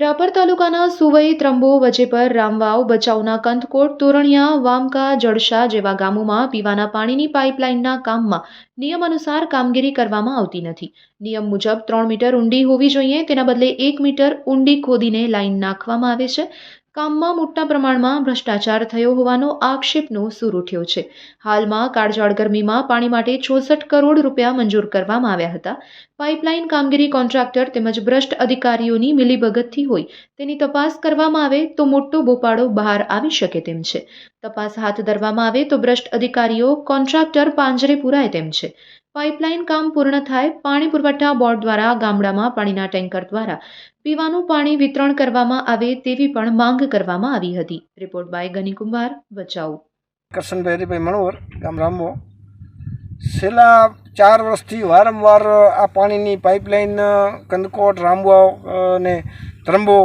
રાપર તાલુકાના સુવઈ, ત્રંબો, વજેપર, રામવાવ બચાવના કંથકોટ તોરણિયા, વામકા, જડશા જેવા ગામોમાં પીવાના પાણીની પાઇપલાઇનના કામમાં નિયમ અનુસાર કામગીરી કરવામાં આવતી નથી. નિયમ મુજબ ત્રણ મીટર ઊંડી હોવી જોઈએ. તેના બદલે એક મીટર ઊંડી ખોદીને લાઇન નાખવામાં આવે છે. કામમાં મોટા પ્રમાણમાં ભ્રષ્ટાચાર થયો હોવાનો આક્ષેપનો સૂર ઉઠ્યો છે. હાલમાં કાળઝાળ ગરમીમાં પાણી માટે ચોસઠ કરોડ રૂપિયા મંજૂર કરવામાં આવ્યા હતા. પાઇપલાઇન કામગીરી કોન્ટ્રાક્ટર તેમજ ભ્રષ્ટ અધિકારીઓની મિલીભગતથી હોય તેની તપાસ કરવામાં આવે તો મોટો બોપાડો બહાર આવી શકે તેમ છે. તપાસ હાથ ધરવામાં આવે તો ભ્રષ્ટ અધિકારીઓ, કોન્ટ્રાક્ટર પાંજરે પુરાય તેમ છે. પાઇપલાઇન કામ પૂર્ણ થાય, પાણી પુરવઠા બોર્ડ દ્વારા ગામડામાં પાણીના ટેન્કર દ્વારા પીવાનું પાણી વિતરણ કરવામાં આવે તેવી પણ માંગ કરવામાં આવી હતી. રિપોર્ટ બાય ગનીકુમાર બચાવ. કરશનભાઈ મણોર ગામ રામો છેલ્લા ચાર વર્ષથી વારંવાર આ પાણીની પાઇપલાઇન, કંદકોટ, રામવાવ અને ત્રંબો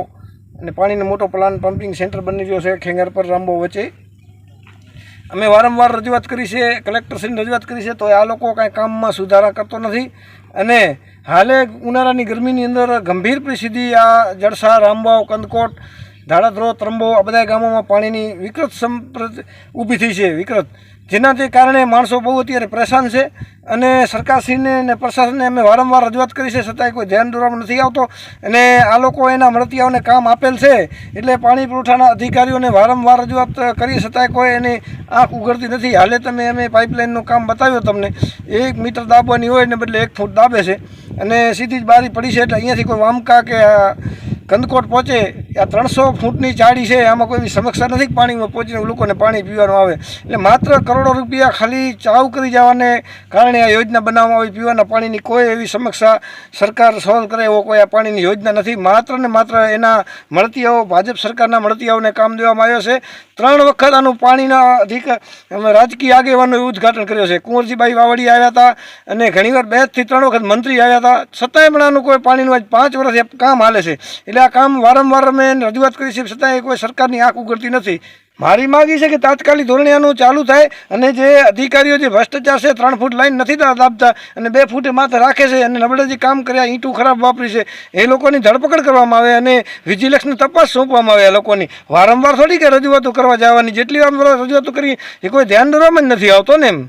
અને પાણીનો મોટો પ્લાન પમ્પિંગ સેન્ટર બની રહ્યો છે. ખેંગાર પર રામબો વચ્ચે અમે વારંવાર રજૂઆત કરી છે, કલેક્ટરશ્રીને રજૂઆત કરી છે, તો આ લોકો કાંઈ કામમાં સુધારા કરતો નથી. અને હાલે ઉનાળાની ગરમીની અંદર ગંભીર પરિસ્થિતિ, આ જળસા રામબાવ, કંદકોટ ધાડાધ્રો ત્રંબો, આ બધા ગામોમાં પાણીની વિકૃત સંપ્રત ઊભી થઈ છે, વિકૃત. જેનાથી કારણે માણસો બહુ અત્યારે પરેશાન છે અને સરકારશ્રીને અને પ્રશાસનને અમે વારંવાર રજૂઆત કરી છે, છતાંય કોઈ ધ્યાન દોરવામાં નથી આવતો. અને આ લોકો એના મળતિયાઓને કામ આપેલ છે, એટલે પાણી પુરવઠાના અધિકારીઓને વારંવાર રજૂઆત કરી, છતાંય કોઈ એની આંખ ઉઘડતી નથી. હાલે તમે અમે પાઇપલાઇનનું કામ બતાવ્યું તમને. એક મીટર દાબવાની હોય ને બદલે એક ફૂટ દાબે છે. અને સીધી જ બારી પડી છે, એટલે અહીંયાથી કોઈ વામકા કે કંદકોટ પહોંચે, આ ત્રણસો ફૂટની જાળી છે, આમાં કોઈ સમસ્યા નથી પાણીમાં પહોંચીને લોકોને પાણી પીવાનું આવે. એટલે માત્ર કરોડો રૂપિયા ખાલી ચાવ કરી જવાને કારણે આ યોજના બનાવવામાં આવી. પીવાના પાણીની કોઈ એવી સમસ્યા સરકાર સોલ્વ કરે એવો કોઈ આ પાણીની યોજના નથી. માત્ર ને માત્ર એના મળતીયાઓ, ભાજપ સરકારના મળતિયાઓને કામ દેવામાં આવ્યો છે. ત્રણ વખત આનું પાણીના અધિક રાજકીય આગેવાનનું ઉદ્ઘાટન કર્યો છે. કુંવરજીભાઈ વાવડી આવ્યા હતા અને ઘણીવાર બેથી ત્રણ વખત મંત્રી આવ્યા હતા. છતાંય પણ આનું કોઈ પાણીનું આજ પાંચ વર્ષથી કામ હાલે છે. એટલે આ કામ વારંવાર અમે રજૂઆત કરી છે, છતાંય કોઈ સરકારની આંખ ઉઘડતી નથી. મારી માંગી છે કે તાત્કાલિક ધોરણે ચાલુ થાય અને જે અધિકારીઓ જે ભ્રષ્ટાચાર છે, ત્રણ ફૂટ લાઈન નથી આપતા અને બે ફૂટે માથે રાખે છે અને નબળા જે કામ કર્યા, ઈંટું ખરાબ વાપરી છે, એ લોકોની ધરપકડ કરવામાં આવે અને વિજિલન્સની તપાસ સોંપવામાં આવે આ લોકોની. વારંવાર થોડી કે રજૂઆતો કરવા જવાની, જેટલી વાર રજૂઆતો કરી, એ કોઈ ધ્યાન દોરવામાં જ નથી આવતો ને એમ.